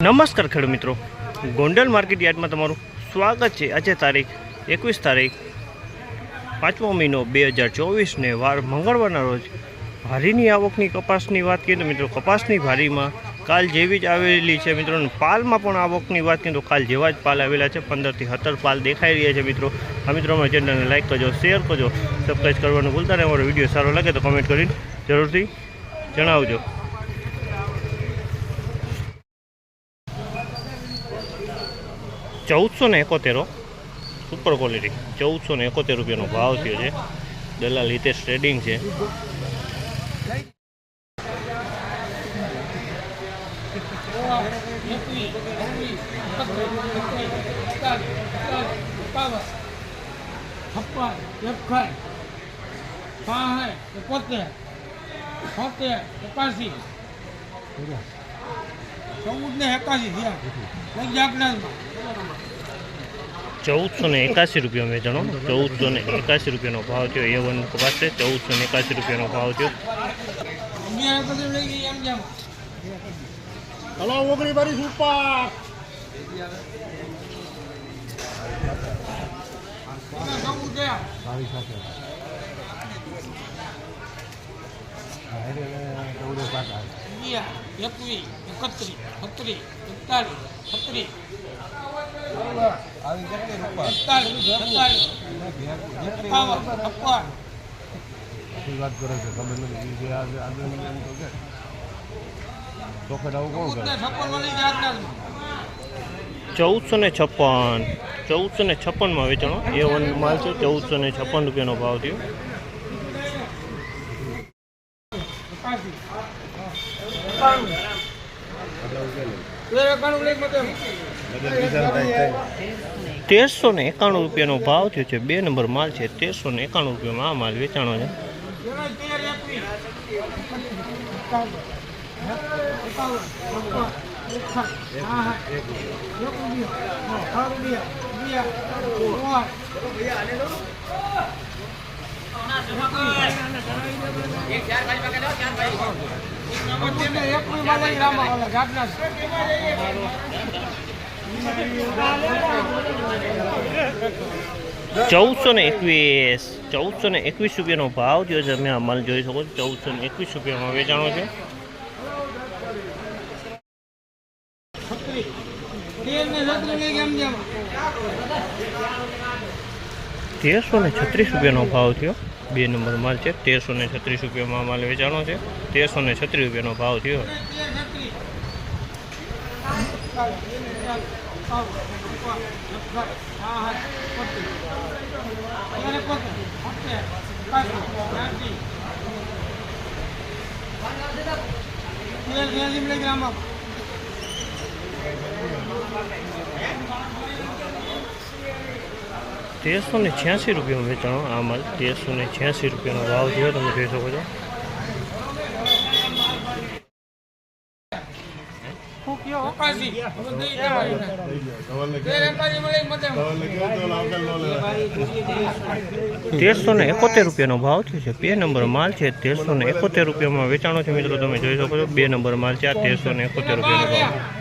નમસ્કાર ખેડૂત મિત્રો. ગોંડલ માર્કેટ યાર્ડમાં તમારું સ્વાગત છે. આજે તારીખ એકવીસ તારીખ પાંચમો મહિનો બે હજાર ચોવીસને વાર મંગળવારના રોજ ભારીની આવકની કપાસની વાત કરીએ તો મિત્રો કપાસની ભારીમાં કાલ જેવી જ આવેલી છે. મિત્રો પાલમાં પણ આવકની વાત કરીએ તો કાલ જેવા જ પાલ આવેલા છે. પંદરથી સત્તર પાલ દેખાઈ રહ્યા છે મિત્રો. આ મિત્રો, અમારા ચેનલને લાઈક કરજો, શેર કરજો સબસ્ક્રાઈબ કરવાનું ભૂલતા નહીં. અમારો વીડિયો સારો લાગે તો કમેન્ટ કરીને જરૂરથી જણાવજો. ચૌદસો ને એકોતેરો સુપર ક્વોલિટી ચૌદસો ને એકોતેર રૂપિયાનો ભાવ થયો છે. દલાલ હિતેશ ટ્રેડિંગ છે. છપ્પન એકાસી ચૌદ ને એકાસી થયા ચૌદસો ને એકાસી રૂપિયા વેચાણો ચૌદસો ને એકાસી રૂપિયાનો ભાવ થયો. એ વન કપાસ છે. ચૌદસો ને એકાસી રૂપિયાનો ભાવ થયો. હલો ઓગણી બારી સુપર. ચૌદે પાકા અગિયાર એકવીસ એકત્રીસ છત્રીસ એકતાલીસ છત્રીસ. વાત કરે છે નથી. ચોખેટ આવું કોણ કરે? ચૌદસો ને છપ્પન. ચૌદસો ને છપ્પનમાં વેચાણો એ વન માલ છે ચૌદસો ને છપ્પન રૂપિયાનો ભાવ થયો. એકાણું તેરસો ને એકાણું રૂપિયાનો ભાવ થયો છે. બે નંબર માલ છે. તેરસો ને એકાણું રૂપિયામાં આ માલ વેચાણો છે. છપ્પન ચૌદસો ને એકવીસ, ચૌદસો ને એકવીસ રૂપિયાનો ભાવ થયો છે. આ માલ જોઈ શકો છો. ચૌદસો ને એકવીસ રૂપિયામાં વેચાણો છે. તેરસો ને છત્રીસ રૂપિયાનો ભાવ થયો. બે નંબર માલ છે. તેરસો ને છત્રીસ રૂપિયામાં માલ વેચાણો છે. તેરસો ને છત્રીસ રૂપિયાનો ભાવ થયો. તેર છત્રીસ ગ્રામમાં તેરસો ને છ્યાસી રૂપિયામાં વેચાણો આ માલ તેરસો ને છ્યાસી રૂપિયાનો ભાવ જોયો તમે જોઈ શકો છો તેરસો ને એકોતેર રૂપિયાનો ભાવ થયો છે. બે નંબર માલ છે. તેરસો ને એકોતેર રૂપિયામાં વેચાણો છે મિત્રો. તમે જોઈ શકો છો. બે નંબર માલ છે. આ તેરસો ને એકોતેર રૂપિયાનો ભાવ.